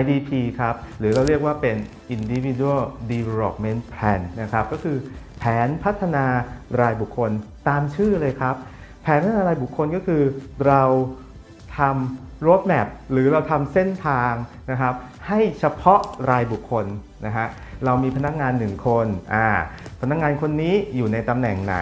IDP ครับหรือเราเรียกว่าเป็น Individual Development Plan นะครับก็คือแผนพัฒนารายบุคคลตามชื่อเลยครับ แผนพัฒนารายบุคคลก็คือเราทำ road map หรือเราทำเส้นทางนะครับให้เฉพาะรายบุคคลนะฮะเรามีพนักงานหนึ่งคนอ่าพนักงานคนนี้อยู่ในตำแหน่งไหน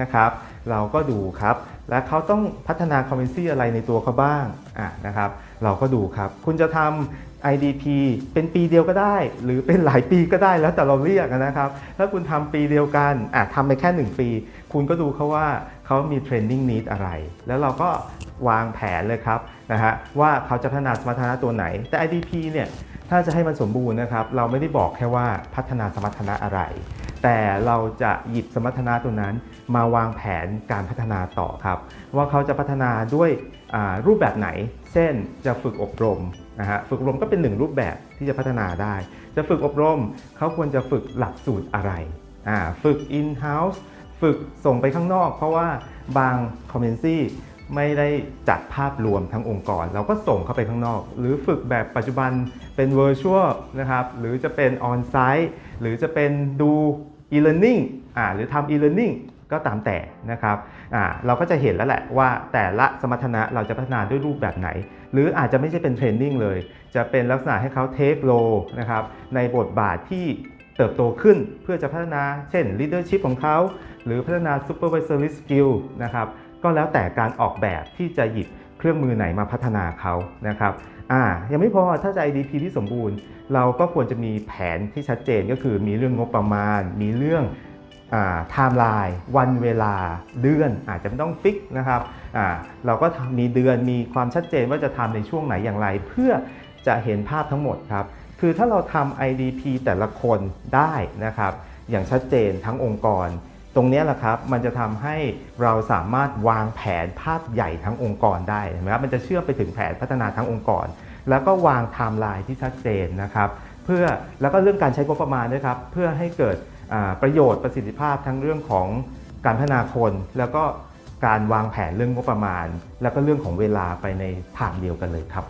นะครับเราก็ดูครับ และเขาต้องพัฒนา competency อะไรในตัวเขาบ้างอะนะครับเราก็ดูครับ คุณจะทำ IDP เป็นปีเดียวก็ได้ หรือเป็นหลายปีก็ได้แล้วแต่เราเรียกนะครับ ถ้าคุณทำปีเดียวกันอะทำไปแค่ 1 ปี คุณก็ดูเขาว่าเขามี training need อะไร แล้วเราก็วางแผนเลยครับนะฮะว่าเขาจะพัฒนาสมรรถนะตัวไหน แต่ IDP เนี่ยถ้าจะให้มันสมบูรณ์นะครับ เราไม่ได้บอกแค่ว่าพัฒนาสมรรถนะอะไร แต่เราจะหยิบสมรรถนะตัวนั้น มาวางแผนการพัฒนาต่อครับ ว่าเขาจะพัฒนาด้วยรูปแบบไหน เช่นจะฝึกอบรมนะฮะฝึกอบรมก็เป็นหนึ่งรูปแบบที่จะพัฒนาได้ จะฝึกอบรมเขาควรจะฝึกหลักสูตรอะไรอ่าฝึก in house ฝึกส่งไปข้างนอก เพราะว่าบาง community ไม่ได้จัดภาพรวมทั้งองค์กร เราก็ส่งเข้าไปข้างนอก หรือฝึกแบบปัจจุบันเป็น virtual นะครับ หรือจะเป็น on site หรือจะเป็นดู e-learning อ่าหรือทำ e-learning ก็ตามแต่นะครับอ่าเราก็จะเห็นแล้วแหละว่าแต่ละสมรรถนะเราจะพัฒนาด้วยรูปแบบไหน หรืออาจจะไม่ใช่เป็นเทรนนิ่งเลย จะเป็นลักษณะให้เขาเทคโลนะครับในบทบาทที่ เติบโตขึ้นเพื่อจะพัฒนาเช่น leadership ของเขา หรือพัฒนา supervisory skill นะครับก็แล้วแต่การออกแบบที่จะหยิบเครื่องมือไหนมาพัฒนาเขานะครับอ่ายังไม่พอถ้าจะ IDP ที่สมบูรณ์ เราก็ควรจะมีแผนที่ชัดเจนก็คือมีเรื่องงบประมาณ มีเรื่องไทม์ไลน์วันเวลาเดือนอาจจะไม่ต้องฟิกนะครับเราก็มีเดือนมีความชัดเจนว่าจะทำในช่วงไหนอย่างไร เพื่อจะเห็นภาพทั้งหมดครับ คือถ้าเราทำ IDP แต่ละคนได้นะครับ อย่างชัดเจนทั้งองค์กร ตรงนี้แหละครับมันจะทำให้เราสามารถวางแผนภาพใหญ่ทั้งองค์กรได้เห็นไหมครับมันจะเชื่อมไปถึงแผนพัฒนาทั้งองค์กร แล้วก็วางไทม์ไลน์ที่ชัดเจนนะครับเพื่อแล้วก็เรื่องการใช้งบประมาณด้วยครับเพื่อให้เกิดประโยชน์ประสิทธิภาพทั้งเรื่องของการพัฒนาคน แล้วก็การวางแผนเรื่องงบประมาณ แล้วก็เรื่องของเวลาไปในทางเดียวกันเลยครับ